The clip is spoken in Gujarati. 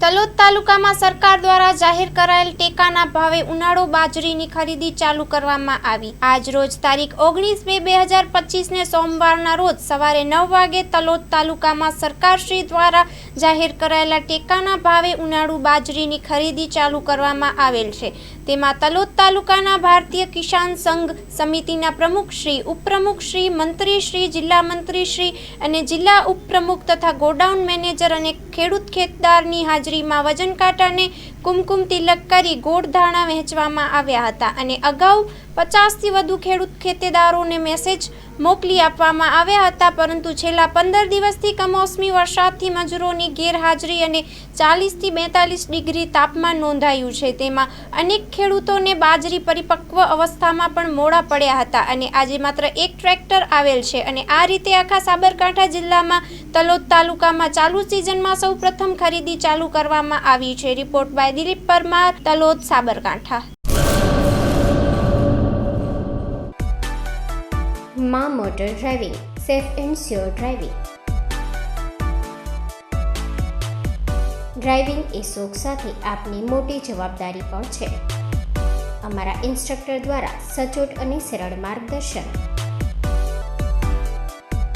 તલોદ તાલુકામાં સરકાર દ્વારા જાહેર કરાયેલ ટેકાના ભાવે ઉનાળો બાજરીની ખરીદી ચાલુ કરવામાં આવી. આજ રોજ તારીખ ઓગણીસ બે બે હજાર પચીસને સોમવારના રોજ સવારે નવ વાગે તલોદ તાલુકામાં સરકારશ્રી દ્વારા જાહેર કરાયેલા ટેકાના ભાવે ઉનાળુ બાજરીની ખરીદી ચાલુ કરવામાં આવેલ છે. તેમાં તલોદ તાલુકાના ભારતીય કિસાન સંઘ સમિતિના પ્રમુખ શ્રી, ઉપપ્રમુખ શ્રી, મંત્રી શ્રી, જિલ્લા મંત્રી શ્રી અને જિલ્લા ઉપપ્રમુખ તથા ગોડાઉન મેનેજર અને ખેડૂત ખેતદારની હાજરીમાં વજન કાંટાને કુમકુમ તિલક કરી ગોળ ધાણા વહેંચવામાં આવ્યા હતા અને અગાઉ પચાસથી વધુ ખેડૂત ખેતેદારોને મેસેજ મોકલી આપવામાં આવ્યા હતા, પરંતુ છેલ્લા પંદર દિવસથી કમોસમી વરસાદથી મજૂરોની ગેરહાજરી અને ચાલીસથી બેતાલીસ ડિગ્રી તાપમાન નોંધાયું છે. તેમાં અનેક ખેડૂતોને બાજરી પરિપક્વ અવસ્થામાં પણ મોડા પડ્યા હતા અને આજે માત્ર એક ટ્રેક્ટર આવેલ છે અને આ રીતે આખા સાબરકાંઠા જિલ્લામાં તલોદ તાલુકામાં ચાલુ સિઝનમાં સૌ પ્રથમ ખરીદી ચાલુ કરવામાં આવી છે. Report by Dilip Parmar, Talod, Sabarkantha. Maa motor driving, safe and sure driving. Driving એ શોખ સાથે આપની મોટી જવાબદારી પણ છે. અમારા ઇન્સ્ટ્રક્ટર દ્વારા સચોટ અને સરળ માર્ગદર્શન.